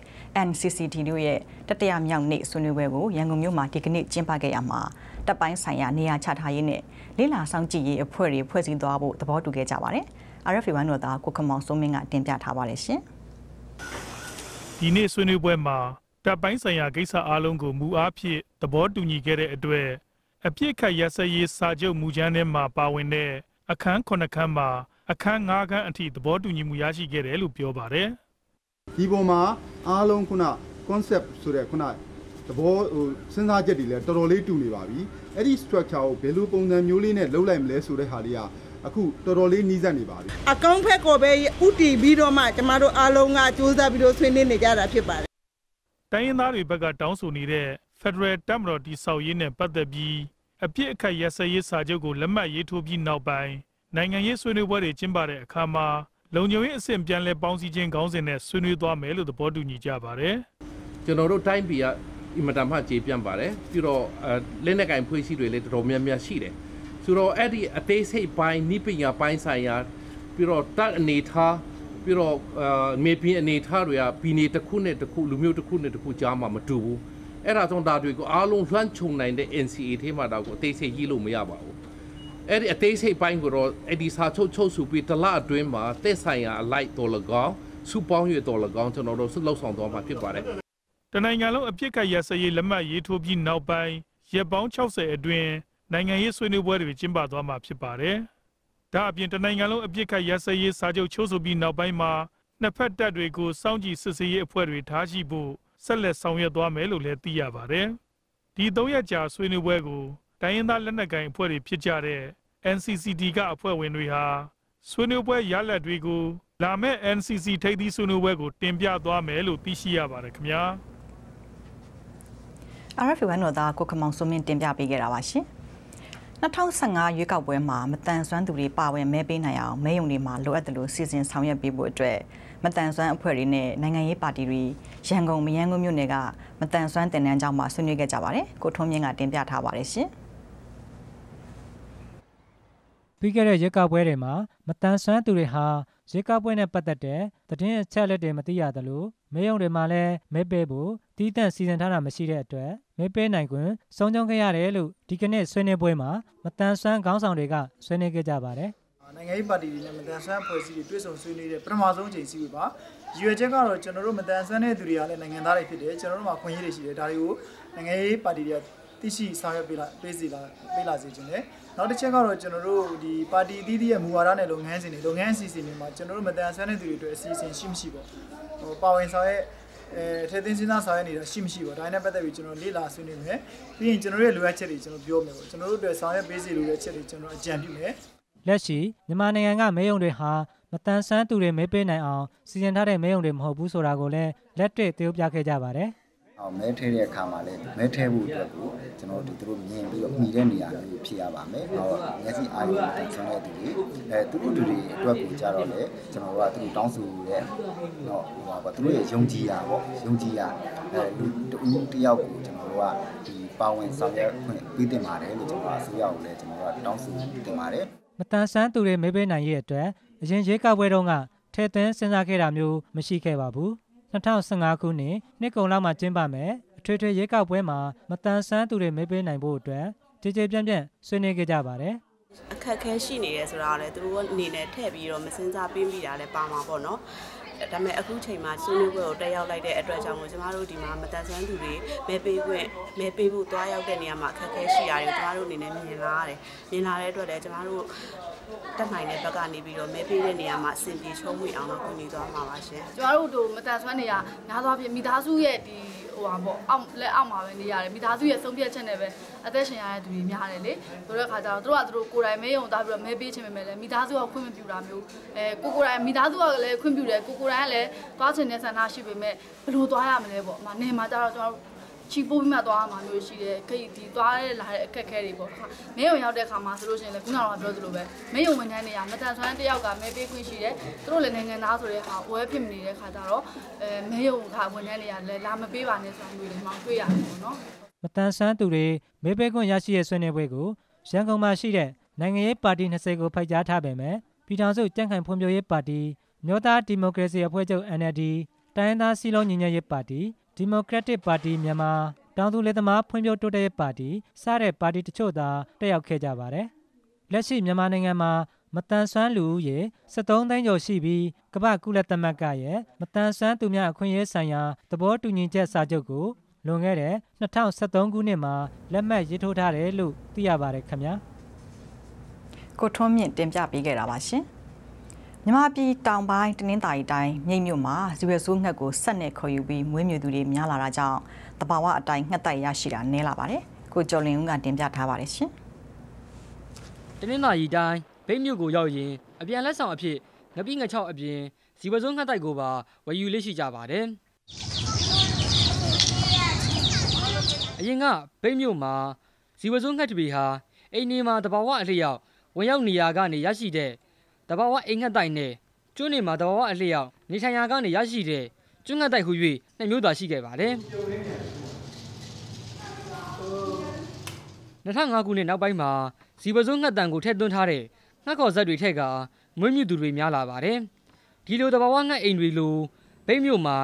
S1: NCCT တို့ရဲ့တတိယမြောက်နေ့ဆွေးနွေးပွဲကိုရန်ကုန်မြို့မှာဒီကနေ့ကျင်းပခဲ့ရမှာတပ်ပိုင်းဆိုင်ရာနေရာချထားရေးနဲ့လေးလာဆောင်ကြည့်ရေးအဖွဲ့တွေဖွဲ့စည်းသွားဖို့သဘောတူခဲ့ကြပါတယ်။ RFA ဝန်တော်သားကိုခမောင်စိုးမင်းကတင်ပြထားပါတယ်ရှင်။
S11: ဒီနေ့ဆွေးနွေးပွဲမှာ တပ်ပိုင်းဆိုင်ရာကိစ္စအလုံးကိုမူအားဖြင့်သဘောတူညီခဲ့တဲ့အတွက်အပြစ်ခတ်ရစရေးစာချုပ်မူကြမ်းထဲမှာပါဝင်တဲ့အခန်း9ခန်းမှာအခန်း9ခန်းအထိသဘောတူညီမှုရရှိခဲ့တယ်လို့ပြောပါတယ်
S12: ဒီပေါ်မှာအားလုံးခုန concept ဆိုတဲ့ခုနသဘောဟိုစဉ်းစားချက်တွေလည်းတော်တော်လေးတူနေပါပြီအဲ့ဒီ structure ကိုဘယ်လိုပုံစံမျိုးလေးနဲ့လုပ်လိုက်မလဲဆိုတဲ့ဟာလေးကအခုတော်တော်လေးနှီးစပ်နေပါပြီ
S13: အကောင့်ဖက်ကိုပဲဥတီပြီးတော့မှကျမတို့အားလုံးကစူးစမ်းပြီးတော့ဆွေးနွေးနေကြတာဖြစ်ပါတယ်
S11: တိုင်းရင်းသားတွေဘက်ကတောင်းဆိုနေတဲ့ Federal တပ်မတော်တည်ဆောက်ရေးနဲ့ပတ်သက်ပြီးအပြစ်အခတ်ရစရေးစာချုပ်ကိုလက်မှတ်ရေးထိုးပြီးနောက်ပိုင်းနိုင်ငံရေးဆွေးနွေးပွဲတွေကျင်းပတဲ့အခါမှာလုံခြုံရေးအဆင့်ပြန်လည်ပေါင်းစည်းခြင်းခေါင်းစဉ်နဲ့ဆွေးနွေးသွားမယ်လို့သဘောတူညီကြပါတယ်
S14: ကျွန်တော်တို့တိုင်းပြည်ကအင်မတန်မှကြေပြန့်ပါတယ်ပြီးတော့အဲလက်နက်ကင်ဖွဲ့စည်းတွေလည်းတော်တော်များများရှိတယ်ဆိုတော့အဲ့ဒီအသေးစိတ်ပိုင်းနိပညာပိုင်းဆိုင်ရာပြီးတော့တပ်အနေထား ပြီးတော့အာမေပြင်းအနေထားတွေကပြည်နေတစ်ခုနဲ့တစ်ခုလူမျိုးတစ်ခုနဲ့တစ်ခုကြားမှာမတူဘူးအဲ့ဒါကြောင့်ဒါတွေကိုအားလုံးလွှမ်းခြုံနိုင်တဲ့ NCA ထဲမှာတော့အသေးစိတ်ရေးလို့မရပါဘူးအဲ့ဒီအသေးစိတ်ပိုင်းကိုတော့အဲ့ဒီစာချုပ်ချုပ်စုပြီးတစ်လအတွင်းမှာတက်ဆိုင်ရာအလိုက်တော်လကောင်းစုပေါင်းရတော်လကောင်းကျွန်တော်တို့လှုပ်ဆောင်သွားမှာဖြစ်ပါတယ်
S11: တနိုင်ငံလုံးအပြစ်ခတ်ရစရေးလက်မှတ်ရေးထိုးပြီးနောက်ပိုင်းရက်ပေါင်း60အတွင်းနိုင်ငံရေးဆွေးနွေးပွဲတွေကျင်းပသွားမှာဖြစ်ပါတယ်။ ဒါအပြင်တနိုင်ငံလုံးအပြစ်ခတ်ရစရေးစာချုပ်ချိုးဆိုပြီးနောက်ပိုင်းမှာနှစ်ဖက်တပ်တွေကိုစောင့်ကြည့်စစ်ဆေးရေးအဖွဲ့တွေထားရှိဖို့ဆက်လက်ဆောင်ရွက်သွားမယ်လို့လည်းသိရပါတယ်။ဒီ၃ရက်ကြာဆွေးနွေးပွဲကိုတိုင်းရင်းသားလက်နက်ကိုင်အဖွဲ့တွေဖြစ်ကြတဲ့ NCCD ကအဖွဲ့ဝင်တွေဟာဆွေးနွေးပွဲရလဒ်တွေကိုလာမယ့် NCC ထိပ်သီးဆွေးနွေးပွဲကိုတင်ပြသွားမယ်လို့သိရှိရပါတယ်ခင်ဗျာ။
S1: RFA ဝန်တော်သားကိုခမောင်စုံမြင့်တင်ပြပေးခဲ့တာပါရှင် 2015ရွေးကောက်ပွဲမှာမတန်ဆွမ်းသူတွေပါဝင်မဲပေးနိုင်အောင်မဲယုံတွေမှာလိုအပ်တယ်လို့စီစဉ်ဆောင်ရွက်ပေးဖို့အတွက်မတန်ဆွမ်းအဖွဲ့တွေနဲ့နိုင်ငံရေးပါတီတွေရန်ကုန်မရန်ကုန်မြို့နယ်ကမတန်ဆွမ်းတင်နန်းကျောင်းမှာဆွေးနွေးခဲ့ကြပါတယ်ကိုထွန်းမြင့်ကတင်ပြထားပါတယ်ရှင်
S15: ပြီးခဲ့တဲ့ရက်ကောက်ပွဲတွေမှာမတန်ဆွမ်းသူတွေဟာရက်ကောက်ပွဲနဲ့ပတ်သက်တဲ့သတင်းအချက်အလက်တွေမသိရသလိုမဲယုံတွေမှာလည်းမဲပေးဖို့ တီးတန့်စီစဉ်ထားတာမရှိတဲ့အတွက်မဲပေးနိုင်ခွင့်ဆုံးရှုံးခဲ့ရတယ်လို့ဒီကနေ့ဆွေးနွေးပွဲမှာမတန်ဆွမ်းခေါင်းဆောင်တွေကဆွေးနွေးခဲ့ကြပါတယ်
S9: နိုင်ငံရေးပါတီတွေနဲ့မတန်ဆွမ်းဖွဲ့စည်းတွေတွဲဆုံဆွေးနွေးတဲ့ပထမဆုံးချိန်စီးပါရည်ရွယ်ချက်ကတော့ကျွန်တော်တို့မတန်ဆွမ်းတဲ့သူတွေကလည်းနိုင်ငံသားတွေဖြစ်တယ်ကျွန်တော်တို့မှာခွင့်ရည်တွေရှိတယ်ဒါတွေကိုနိုင်ငံရေးပါတီတွေကသိရှိဆောင်ရွက်ပေးလာပေးစီလာပေးလာစေခြင်းလေနောက်တစ်ချက်ကတော့ကျွန်တော်တို့ဒီပါတီအသီးသီးရဲ့မူဝါဒနဲ့လုပ်ငန်းစဉ်တွေလုပ်ငန်းအစီအစဉ်တွေမှာကျွန်တော်တို့မတန်ဆွမ်းတဲ့သူတွေအတွက်အစီအစဉ်ရှိမရှိပေါ့ဟိုပါဝင်ဆောင်ရွက် အဲထဲသိင်းစဉ်းစားဆောင်ရွက်နေတာရှိမရှိပေါ့ဒါနဲ့ပတ်သက်ပြီးကျွန်တော်လေ့လာဆွေးနွေးမယ်ပြီးရင်ကျွန်တော်တို့ရဲ့လိုအပ်ချက်တွေကျွန်တော်ပြောမယ်ပေါ့ကျွန်တော်တို့အတွက်ဆောင်ရွက်ပေးစီလိုတဲ့ချက်တွေကျွန်တော်အကြံပြုမယ်
S15: လက်ရှိမြန်မာနိုင်ငံကမဲယုံတွေဟာမတန်ဆန်းသူတွေမဲပေးနိုင်အောင်စီစဉ်ထားတဲ့မဲယုံတွေမဟုတ်ဘူးဆိုတာကိုလည်းလက်တွေ့သရုပ်ပြခဲ့ကြပါတယ်
S16: အောင်မဲထဲတဲ့အခါမှာလည်းမဲထဲဖို့အတွက်ကိုကျွန်တော်တို့သူတို့မြင်ပြီးတော့မှီတဲ့နေရာမျိုးဖြစ်ရပါမယ်။ဟောမျက်စိအာရုံနဲ့ဆန်းတဲ့သူတွေအဲသူတို့တွေအတွက်ကိုကြတော့လေကျွန်တော်တို့ကသူတို့တောင်းဆိုတဲ့တော့ဟိုပါပေါ့သူတို့ရဲ့ယုံကြည်ရာပေါ့ယုံကြည်ရာအဲလူတူတယောက်ကိုကျွန်တော်တို့ကဒီပါဝင်ဆောင်ရွက်ခွင့်ပေးတင်ပါတယ်လို့ကျွန်တော်အစိုးရကိုလည်းကျွန်တော်တို့ကတောင်းဆိုတင်ပါတယ်
S15: မတန်ဆန်းသူတွေမဲပေးနိုင်ရဲ့အတွက်အရင်ရေကောက်ပွဲတုန်းကထဲသွင်းစဉ်းစားခဲ့တာမျိုးမရှိခဲ့ပါဘူး 2015ခုနှစ်နှစ်ကုန်လောက်မှာကျင်းပမယ်အထွေထွေရေကောက်ပွဲမှာမတန်ဆန်းသူတွေမဲပေးနိုင်ဖို့အတွက်ကြည်ကြည်ပြန့်ပြန့်ဆွေးနွေးခဲ့ကြပါတယ်
S17: အခက်ခဲရှိနေတယ်ဆိုတာကလည်းသူတို့အနေနဲ့ထည့်ပြီးတော့မစင်စားပေးမိတာလည်းပါမှာပေါ့နော်ဒါပေမဲ့အခုချိန်မှာဆွေးနွေးပွဲကိုတက်ရောက်လိုက်တဲ့အတွက်ကြောင့်မို့ကျမတို့ဒီမှာမတန်ဆန်းသူတွေမဲပေးခွင့်မဲပေးဖို့တွားရောက်တဲ့နေရာမှာအခက်ခဲရှိရတယ်ကျမတို့အနေနဲ့မြင်လာရတယ်မြင်လာတဲ့အတွက်လည်းကျမတို့ တက်နိုင်တဲ့ဘက်ကနေပြီးတော့မဲပေးတဲ့နေရာမှာအဆင်ပြေချုံးဝေအောင်တော့ကူညီသွားမှာပါရှင်
S18: ကျမတို့တို့မတန်ဆွမ်းနေရများသောအားဖြင့်မိသားစုရဲ့ဒီဟိုဟာပေါ့အောက်လက်အောက်မှာပဲနေရတယ်မိသားစုရဲ့ဆုံးဖြတ်ချက်နဲ့ပဲအသက်ရှင်ရတဲ့သူတွေများတယ်လေဆိုတဲ့အခါကျတော့တို့ကတို့ကိုယ်တိုင်မဲယုံသားပြီးတော့မဲပေးချင်ပေမဲ့လည်းမိသားစုကခွင့်မပြုတာမျိုးအဲကိုကိုယ်တိုင်မိသားစုကလည်းခွင့်ပြုတယ်ကိုကိုယ်တိုင်ကလည်းသွားချင်တဲ့ဆန္ဒရှိပေမဲ့ဘယ်လိုသွားရမလဲပေါ့အမနေမှာကျတော့ကျွန်တော် ချီပိုးပြီးမှသွားရမှာမျိုးရှိတယ်ခိဒီသွားရလာတဲ့အခက်အခဲတွေပေါ့မဲယုံရောက်တဲ့အခါမှာဆိုလို့ရှိရင်လည်းခုနကပြောသလိုပဲမဲယုံဝန်ထမ်းတွေကမတန်ဆွမ်းတယောက်ကမဲပေးခွင့်ရှိတယ်သူတို့လည်းနိုင်ငံသားဆိုတဲ့ဟာဝဲဖြစ်မနေတဲ့ခါကျတော့အဲမဲယုံကဝန်ထမ်းတွေကလည်းလာမပေးပါနဲ့ဆိုတာမျိုးတွေမှတွေ့ရတယ်ပေါ့နော်
S15: မတန်ဆန်းသူတွေမဲပေးခွင့်ရရှိတဲ့ဆွေးနွေးပွဲကိုရန်ကုန်မှာရှိတဲ့နိုင်ငံရေးပါတီ20ကိုဖိတ်ကြားထားပေမဲ့ပြည်ထောင်စုကြံ့ခိုင်ဖွံ့ဖြိုးရေးပါတီမြို့သားဒီမိုကရေစီအဖွဲ့ချုပ် NLD တိုင်းရင်းသားစည်းလုံးညီညွတ်ရေးပါတီ ဒီမိုကရက်တစ်ပါတီမြန်မာတောင်သူလက်သမားဖွံ့ဖြိုးတိုးတက်ရေးပါတီစတဲ့ပါတီတချို့သာတက်ရောက်ခဲ့ကြပါတယ်။လက်ရှိမြန်မာနိုင်ငံမှာမတန်ဆွမ်းလူဦးရေ73သိန်းကျော်ရှိပြီးကမ္ဘာကုလသမဂ္ဂရဲ့မတန်ဆွမ်းသူများအခွင့်အရေးဆိုင်ရာသဘောတူညီချက်စာချုပ်ကိုလွန်ခဲ့တဲ့2023ခုနှစ်မှာလက်မှတ်ရေးထိုးထားတယ်လို့သိရပါတယ်ခင်ဗျာ
S1: ကိုထွန်းမြင့်တင်ပြပေးခဲ့တာပါရှင် မြန်မာပြည်တောင်ပိုင်းတနင်္သာရီတိုင်းမြိတ်မြို့မှာဇွေဆိုးငှက်ကိုဆက်နဲ့ခေါ်ယူပြီးမွေးမြူသူတွေများလာတာကြောင့်တဘာဝအတိုင်းငှက်တိုက်ရရှိတာနည်းလာပါတယ်ကိုကျော်လင်းဦးကတင်ပြထားပါတယ်ရှင်
S19: တနင်္လာရီတိုင်းဘိတ်မြို့ကိုရောက်ရင်အပြန်လက်ဆောင်အဖြစ်ငပိငချောက်အပြင်ဇီဝစုံငှက်တိုက်ကိုပါဝယ်ယူလေးရှိကြပါတယ်အရင်ကဘိတ်မြို့မှာဇီဝစုံငှက်တွေဟာအိမ်နေမှာတဘာဝအလျောက်ဝင်ရောက်နေရာကနေရရှိတဲ့ တဘာဝအိမ်ငှက်တိုက်နဲ့ကျွန်းနေမှာတဘာဝအလျောက်နေထိုင်ရာကနေရရှိတဲ့ကျွန်းငှက်တိုက်ဟူ၍နှစ်မျိုးသာရှိခဲ့ပါတယ်2005ခုနှစ်နောက်ပိုင်းမှာဇီဝစုံငှက်တန်ကိုထည့်သွင်းထားတဲ့ငှက်ခေါ်ဇက်တွေထက်ကမွေးမြူသူတွေများလာပါတယ်။ဒီလိုတဘာဝငှက်အိမ်တွေလိုဘိတ်မြို့မှာ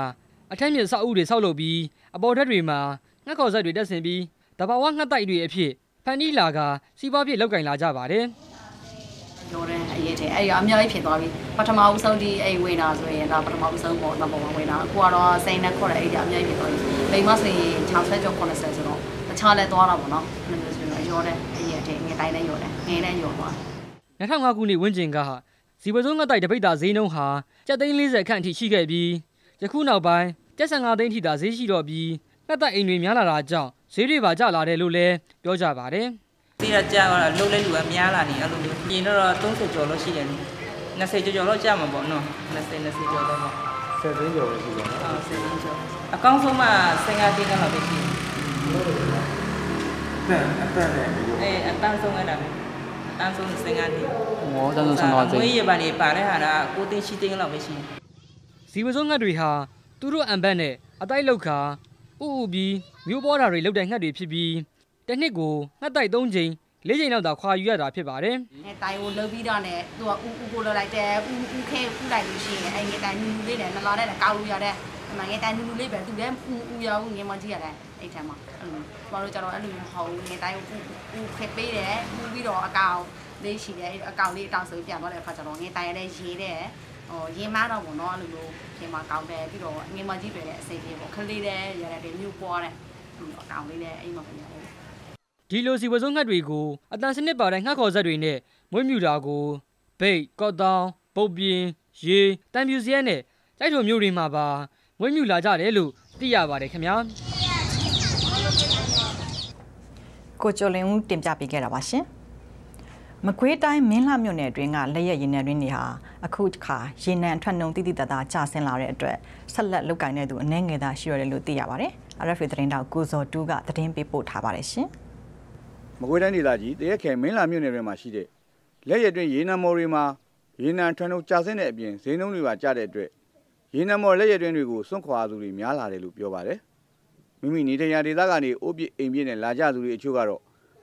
S19: အထက်မြင့်ဆောက်အဦတွေဆောက်လုပ်ပြီးအပေါ်ထက်တွေမှာငှက်ခေါ်ဇက်တွေတက်ဆင်ပြီးတဘာဝငှက်တိုက်တွေအဖြစ်ဖန်တီးလာကစီးပွားဖြစ်လောက်ကင်လာကြပါတယ်။
S20: ရောတဲ့အရေးတဲ့အဲ့ရအများကြီးဖြစ်သွားပြီပထမဦးဆုံးဒီအဲ့ဝင်တာဆိုရင်ဒါပထမဦးဆုံးပေါ့နံပါတ်1ဝင်တာအခုကတော့စိန်နဲ့ခေါ်တဲ့အဲ့ရအများကြီးဖြစ်သွားပြီမိမဆိုရင်60ကျော်80ဆိုတော့တခြားလဲသွားတာပေါ့နော်အဲ့လိုဆိုရင်ရောတဲ့အရေးတဲ့ငယ်တိုင်းနဲ့ရောတယ်ငယ်နဲ့ရောသွား
S19: 2005ခုနှစ်ဝန်းကျင်ကဇီဝစုံငတ်တိုက်တပိတ်တာဈေးနှုန်းဟာကျပ်သိန်း40ခန့်အထိရှိခဲ့ပြီးယခုနောက်ပိုင်းကျပ်15သိန်းထိသာဈေးရှိတော့ပြီးငတ်တိုက်အိမ်တွေများလာတာကြောင့်ဈေးတွေပါကျလာတယ်လို့လည်းပြောကြပါတယ်
S21: ဒီကကြာတော့လုံးလဲလူကများလာနေအဲ့လိုမျိုးပြင်တော့30ကျော်လို့ရှိတယ်20ကျော်ကျော်တော့ကြာမှာပေါ့နော်20 20ကျော်တော့ပေါ့
S22: ဆက်သိန်းကျော်ပဲရှိတယ်နော်
S21: ဟုတ်10သိန်းကျော်အကောင်းဆုံးမှ15သိန်းလောက်ပဲရှိတယ်
S22: အတန်အတန်နဲ့
S21: အဲအတန်းဆုံးအဲ့ဒါပဲအတန်းဆုံး15သိန်း
S19: ဟောတန်းဆုံး15သိန်း
S21: ငွေရပါနေပါတဲ့ဟာက9သိန်း10သိန်းလောက်ပဲရှိတယ်
S19: ဇီဝစုံငတ်တွေဟာသူတို့အံဘတ်နဲ့အတိုက်လောက်ခါဥဥပြီးမျိုးပေါ်တာတွေလောက်တဲ့ငှက်တွေဖြစ်ပြီး တစ်နှစ်ကိုငှက်တိုက်3ချိန်၄ချိန်လောက်သာခွာယူရတာဖြစ်ပါတယ်
S20: ငယ်တိုင်းကိုလှုပ်ပြီးတော့ねသူကဥဥကိုလှုပ်လိုက်တယ်ဥဥခဲဥလိုက်လို့ရှိရင်အဲ့ငယ်တိုင်းနူနူလေးနဲ့နလာနဲ့ကောက်လို့ရတယ်အမှငယ်တိုင်းနူနူလေးပဲသူလည်းဥဥရအောင်ငယ်မကြည့်ရတယ်အဲ့ထက်မှာအဲ့လိုကျမတို့ကျတော့အဲ့လိုမဟုတ်ဘူးငယ်တိုင်းကိုဥဥခဲပေးတယ်ဥပြီးတော့အကောင်လေးရှိတယ်အကောင်လေးအတောင်ဆိုပြန်သွားတဲ့အခါကျတော့ငယ်တိုင်းလည်းရေးတယ်ဟိုရင်မတော့ဘောနော်အဲ့လိုမျိုးခင်မှာကောင်းတယ်ပြီးတော့ငယ်မကြီးပဲအစိပ်ပြေပေါ့ခလေးတယ်ရတယ်မြို့ပွားတယ်အကောင်လေးလည်းအိမ်မှာပဲရတယ်
S19: ဒီလိုစီဝစုံငှက်တွေကိုအတန်စနစ်ပါတဲ့ငှက်ခေါ်ဇက်တွေနဲ့မွေးမြူတာကိုဘိတ်ကော့တောင်ပုတ်ပြင်းရေတံပြူစရဲနဲ့တိုက်ထုံမျိုးတွေမှာပါမွေးမြူလာကြတယ်လို့သိရပါတယ်ခင်ဗျာ
S1: ကိုကျော်လင်းဦးတင်ပြပေးခဲ့တာပါရှင်မကွေးတိုင်းမင်းလှမြို့နယ်အတွင်းကလက်ရက်ရင်နယ်တွင်းတွေဟာအခုခါရေနံအထွက်နှုံတိတိတသားကျဆင်းလာတဲ့အတွက်ဆက်လက်လုတ်ကင်တဲ့သူအနှဲငယ်သာရှိရတယ်လို့သိရပါတယ် RFA သတင်းတောက်ကိုဇော်တူးကသတင်းပေးပို့ထားပါတယ်ရှင်
S23: မကွေးတိုင်းဒေသကြီးတရက်ခဲမင်းလာမြို့နယ်တွေမှာရှိတဲ့လက်ရက်တွင်ရေနံမော်တွေမှာရေနံထွန်းတို့ကြာဆင်းတဲ့အပြင်ဈေးနှုန်းတွေပါကျတဲ့အတွက်ရေနံမော်လက်ရက်တွင်တွေကိုစွန့်ခွာသူတွေများလာတယ်လို့ပြောပါတယ်မိမိနေထိုင်ရာဒေသကနေအိုးပြအိမ်ပြနဲ့လာကြသူတွေအချို့ကတော့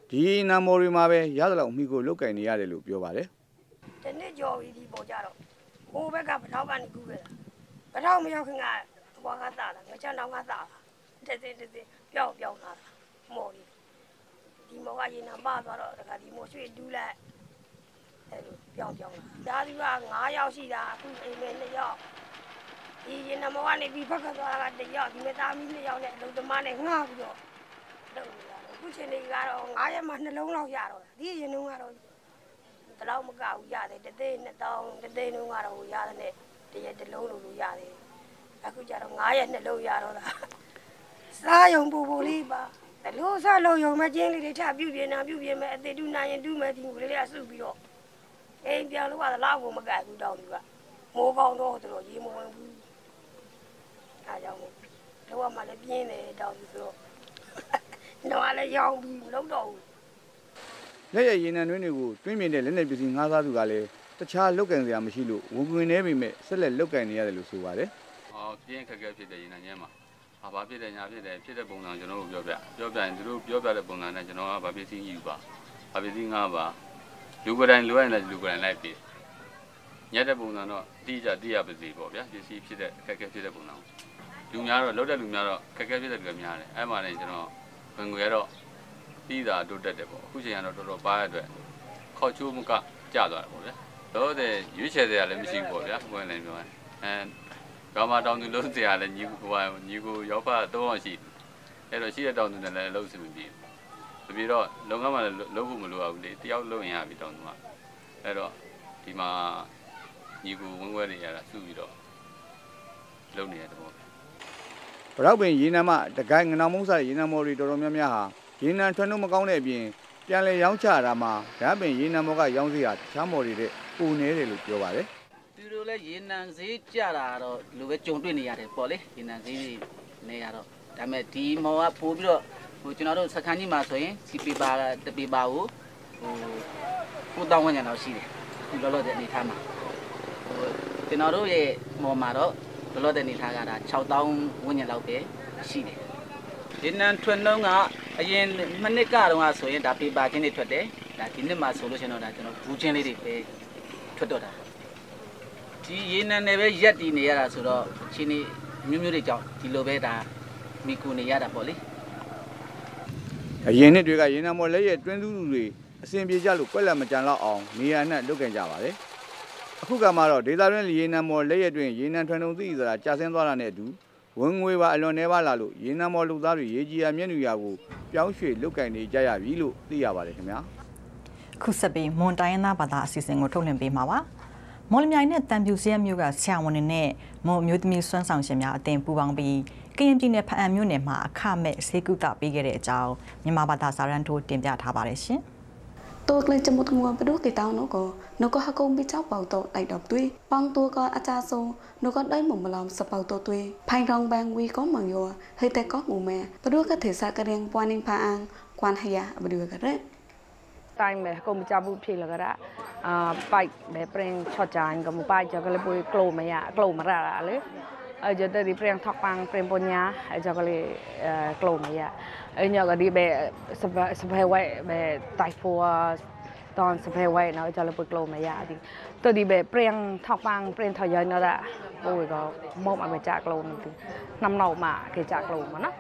S23: ဒီရေနံမော်တွေမှာပဲရသလောက်မိကိုလုတ်ကင်နေရတယ်လို့ပြောပါတယ်
S24: တနေ့ကြော်ပြီးဒီပေါ်ကြတော့ဟိုဘက်ကဗထောက်ကနေကူးခဲ့တာဗထောက်မရောက်ခင်ကဘွားကသာတာငချမ်းတောင်ကသာတာတစ်စင်းတစ်စင်းပျောက်ပျောက်လာတာမော်ကြီး ဒီမော်ကရေနံပါသွားတော့တခါဒီမော်ရွှေ့တူးလိုက်အဲလိုပျောက်ပျောက်လာဒါသူက9ယောက်ရှိတာအခုအိမ်မဲ2ယောက်ဒီရေနံမော်ကနေပြီးဖက်ကသွားတာက1ယောက်ဒီမေသားမီး2ယောက်နဲ့အလုံးသမားနဲ့ငှားပြီးတော့လုပ်နေတာအခုချိန်လေးကတော့9ရက်မှနှလုံးလောက်ရတော့ဒီရေနုံကတော့တလောက်မကဘူးရတယ်တသိန်းနှစ်တောင်းတသိန်းလုံးကတော့ရတယ်နဲ့တရက်တစ်လုံးလို့လို့ရတယ်အခုကျတော့9ရက်နှစ်လုံးရတော့တာစားယုံပူပူလေးပါဘ လို့စားလို့ယုံမကျင်းလေးတွေထပြုတ်ပြနေတာပြုတ်ပြမယ်အသေးတူနိုင်ရင်တူးမယ်ဒီကိုလေးတွေကစုပြီးတော့အိမ်ပြန်လို့ကလောက်ကိုမကဘူးတောင်းသူကမိုးပေါင်းတော့တော်ရေမဝင်ဘူးအားကြောင့်တော့မှလည်းပြင်းတယ်တောင်းသူဆိုတော့တော့လည်းရောင်းပြီးမလုပ်တော့ဘူး
S23: လက်ရရေနံတွင်းတွေကိုတွင်းမြင်တဲ့လက်နက်ပစ္စည်းငှားသားသူကလည်းတခြားလုတ်ကင်စရာမရှိလို့ဝန်ကွင်နေပေမဲ့ဆက်လက်လုတ်ကင်နေရတယ်လို့ဆိုပါတယ်
S25: ဟောပြင်းခက်ခဲဖြစ်တဲ့ရေနံကျင်းမှာ ဟာဘာဖြစ်တယ်ညာဖြစ်တယ်ဖြစ်တဲ့ပုံစံကျွန်တော်တို့ပြောပြပြောပြရင်သူတို့ပြောပြတဲ့ပုံစံနဲ့ကျွန်တော်ကဘာပစ္စည်းယူပါဘာပစ္စည်းငါးပါလူကတိုင်းလိုရရင်လည်းလူကတိုင်းလိုက်ပြီညက်တဲ့ပုံစံတော့တိကျတိရပါစေပေါ့ဗျာပစ္စည်းဖြစ်တဲ့ခက်ခဲဖြစ်တဲ့ပုံစံလူများတော့လောက်တဲ့လူများတော့ခက်ခဲဖြစ်တဲ့လူများတယ်အဲ့မှာလည်းကျွန်တော်ဝင်ငွေကတော့ပြီးတာတိုးတက်တယ်ပေါ့အခုချိန်ကတော့တော်တော်ပါရအတွက်ခေါ်ချိုးမကကြသွားတယ်ပေါ့ဗျာတော့တဲ့ရွေးချယ်စရာလည်းမရှိဘူးပေါ့ဗျာဘယ်နဲ့ပြောရင်အဲ ကမာတောင်သူလုံးစရာလည်းညီကိုညီကိုရောက်ဖတ်တော့အောင်ရှိအဲ့တော့ရှိတဲ့တောင်သူနဲ့လည်းအလုပ်စင်မပြေဘူးပြီးတော့လုံငန်းမှာလည်းလုပ်ဖို့မလိုရဘူးလေတယောက်လုပ်ရင်ရပြီတောင်သူကအဲ့တော့ဒီမှာညီကိုဝင်းခွဲနေရတာစုပြီးတော့လုပ်နေတဲ့သဘော
S23: ဗရောက်ပင်ရေနံမတကိုင်းငနောင်မုံစားရေနံမော်တွေတော်တော်များများဟာရေနံထွက်နှုန်းမကောင်းတဲ့အပြင်ပြန်လည်ရောင်းချတာမှာဓာတ်ပင်ရေနံမော်ကရောင်းစရာတခြားမော်တွေတဲ့ပုံနေတယ်လို့ပြောပါတယ်
S26: သူ တို့လည်းရေနံဈေးကြတာတော့ဒီလိုပဲကြုံတွေ့နေရတယ်ပေါ့လေရေနံဈေးနေရတော့ဒါပေမဲ့ဒီမော်ကပို့ပြီးတော့ဟိုကျွန်တော်တို့စခန်းကြီးမှာဆိုရင်စီပေပါတပေပါကိုဟိုကိုတောင်းဝင်ကြတော့ရှိတယ်ဒီလောလောတဲ့အနေထားမှာဟိုကျွန်တော်တို့ရဲ့မော်မှာတော့လောလောတဲ့အနေထားကဒါ6000ဝန်းကျင်လောက်ပဲရှိတယ်ရေနံထွက်နှုန်းကအရင်မနစ်ကတော့ဆိုရင်ဒါပေပါချင်းတွေထွက်တယ်ဒါဒီနှစ်မှာဆိုလို့ရှိရင်တော့ဒါကျွန်တော်ဘူးချင်းလေးတွေပဲထွက်တော့တာ ဒီရေနံနယ်ပဲရက်တည်နေရတာဆိုတော့အချင်းနေမျိုးမျိုးတွေကြောင့်ဒီလိုပဲဒါမိကူနေရတာပေါ့လေ
S23: အရင်နှစ်တွေကရေနံမော်လက်ရဲ့တွင်းသူတွေအစဉ်ပြေကြလို့ကွက်လက်မကြံတော့အောင်နေရာနဲ့လုတ်ကန်ကြပါတယ်အခုကမှတော့ဒေသတွင်းရေနံမော်လက်ရဲ့တွင်ရေနံထွန်းထုံသိဆိုတာကြာဆင်းသွားတာနဲ့အတူဝင်ငွေပါအလွန်နှဲပါလာလို့ရေနံမော်လူသားတွေရေကြီးရမျက်နှာရကိုပြောင်းရွှေ့လုတ်ကန်နေကြရပြီလို့သိရပါတယ်ခင်ဗျာ
S1: ခုဆက်ပြီးမွန်တိုင်းရင်းသားဘာသာအစီအစဉ်ကိုထုတ်လွှင့်ပေးမှာပါ မော်လမြိုင်နဲ့တန်ပြူစရဲမျိုးကဆရာဝန်တွေနဲ့မွန်မျိုးသမီးစွမ်းဆောင်ရှင်များအသင်ပူးပေါင်းပြီးကရင်ပြည်နယ်ဖအံမြို့နယ်မှာအခမဲ့ဆေးကုသပေးခဲ့တဲ့အကြောင်းမြန်မာဘာသာစာရန်ထိုးတင်ပြထားပါတယ်ရှင်
S27: ตัวกลจมุดงัวไปดูกี่ตาวนก็นก็ฮักงไปเจ้าเป่าโตไอดอกตุยปองตัวก็อาจารย์ทรงนก็ได้หมุมมาลอมสเป่าตัวตุยภายรองแบงวีก็มังยัวเฮยแต่ก็หมูแม่ไปดูก็ถือสากระเรียงปวานิงพาอังกวนหยาไปดูกันเด้
S28: ဆိုင်မယ်ကုန်မကြဘူးဖြေလကရအာပိုက်ဘယ်ပရင်ချော့ချိုင်းကမပိုက်ကြကလေးပူကလိုမရကလိုမရလားလေ
S27: អើយទៅរីព្រៀងថកប៉ាំងព្រៀងបញ្ញាហើយចកលីក្លូមយ៉ាអើញកឌីបេសបសបវ៉ៃបេតៃហ្វូតនសបវ៉ៃណៅចលពុក្លូមយ៉ាទីទៅឌីបេព្រៀងថកប៉ាំងព្រៀងថយណរ៉ាអូយក៏មកអបចាក់ក្លូមទីណាំណៅមកគេចាក់ក្លូមណា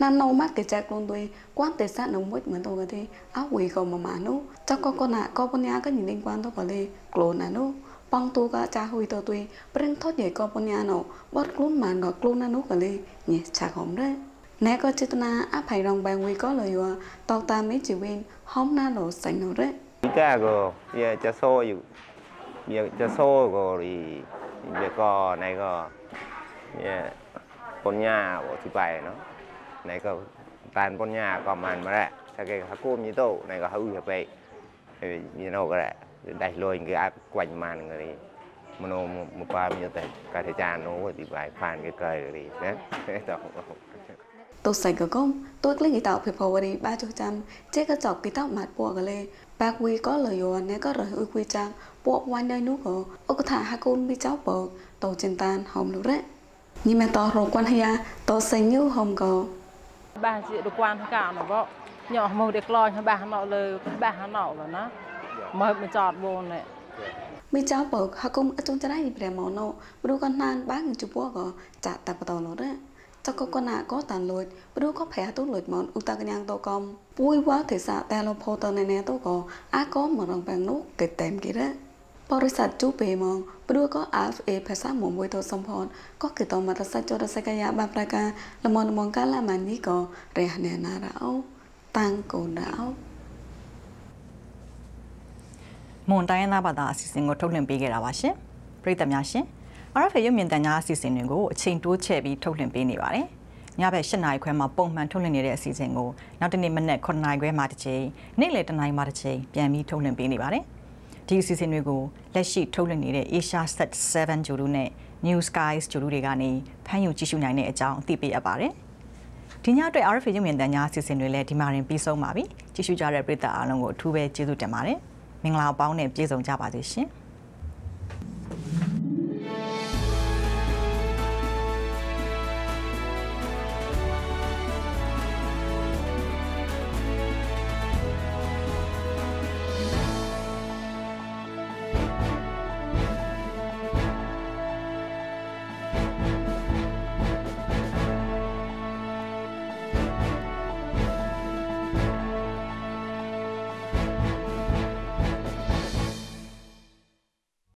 S27: nano mắt cái chắc luôn tôi quan tế sát nóng mũi mình tôi cái thế áo quỷ cầu mà mà nó cho con con nạ con con nhà cái nhìn liên quan tôi có lê clone nà nó bằng tôi cả cha hui tôi tôi bên thoát nhảy con con nhà nó bắt luôn mà ngọt luôn nà nó có lê nhẹ cha không đấy nè có chết na áp hay đồng bàn quy có lời vừa tao ta mấy chị win hôm na lộ sảnh nó đấy cả go giờ cha
S29: xô dù, giờ cha xô go thì giờ có này go yeah con nhà của thứ bài nó. 내가 tan pon nhà còn màn mà đấy sao cái hắc côm như tô này có hư hiệp vậy như nào cái đấy đại lôi cái áp quanh màn người đi mà nó một ba mươi tệ cả thời gian nó thì phải phàn cái cười rồi đi đấy đó តូសៃកកុំតូក្លីកីតោភីផវរីបាចុចាំចេកចប់កីតោម៉ាត់ពួកលេបាក់វីក៏លយោណែក៏រើអ៊ុគវីចាំពួកវ៉ាន់ណៃនោះក៏អុកថាហាកូនមីចៅបើតូចិនតានហមលុរ៉ានេះមែនត
S27: រកួនហាតូសៃញូហមក៏ បាសជារកួនកាណបញោមកដែលក្លោញបាសណោលើបាសណោបណាមកមិនចតវងនេះមីចៅបើហកុំអតុនចរៃប្រែម៉ោណូព្រោះកណាន
S28: បាងជពកចាក់តបតលរចកកណាក៏តានលួ
S27: យព្រោះក៏ប្រែទុលួយម៉ោនឧតកញ្ញាងតកំពួយវ៉ាទេសាតែលផតណេណេតក៏អាក៏មករងបាំងនោះគេតែមគេរ៉ា thì sao ta lo phô tờ này nè tôi có á có mà rong bằng nút kịch tèm kia đấy บริษัทจูเปมองปดูก็ RFA ภาษาหมวยตัวสมพรก็คือต่อมาตัดสัจจรสกยะบาประกาละมอนมองกาละมันนี้ก็เรียนเนนาเราตังโกนเรา
S1: မွန်တိုင်းရင်းသားဘာသာအစီအစဉ်ကိုထုတ်လွှင့်ပေးခဲ့တာပါရှင်ပရိသတ်များရှင် RFA ရုပ်မြင်သံကြားအစီအစဉ်တွေကိုအချိန်တိုးချဲ့ပြီးထုတ်လွှင့်ပေးနေပါတယ်ညဘက်၈နာရီခွဲမှာပုံမှန်ထုတ်လွှင့်နေတဲ့အစီအစဉ်ကိုနောက်တနေ့မနက်9နာရီခွဲမှာတစ်ချိန်နေ့လယ်10နာရီမှာတစ်ချိန်ပြန်ပြီးထုတ်လွှင့်ပေးနေပါတယ် ဒီအစီအစဉ်တွေကိုလက်ရှိထုတ်လွှင့်နေတဲ့ Asia Set 7ဂျိုလူနဲ့ New Skies ဂျိုလူတွေကနေဖမ်းယူကြည့်ရှုနိုင်တဲ့အကြောင်းအသိပေးအပ်ပါတယ်ဒီညအတွက် RFA ရုပ်မြင်သံကြားအစီအစဉ်တွေလည်းဒီမှာရင်ပြီးဆုံးပါပြီကြည့်ရှုကြတဲ့ပရိသတ်အားလုံးကိုအထူးပဲကျေးဇူးတင်ပါတယ်မင်္ဂလာပေါင်းနဲ့ပြည့်စုံကြပါစေရှင်။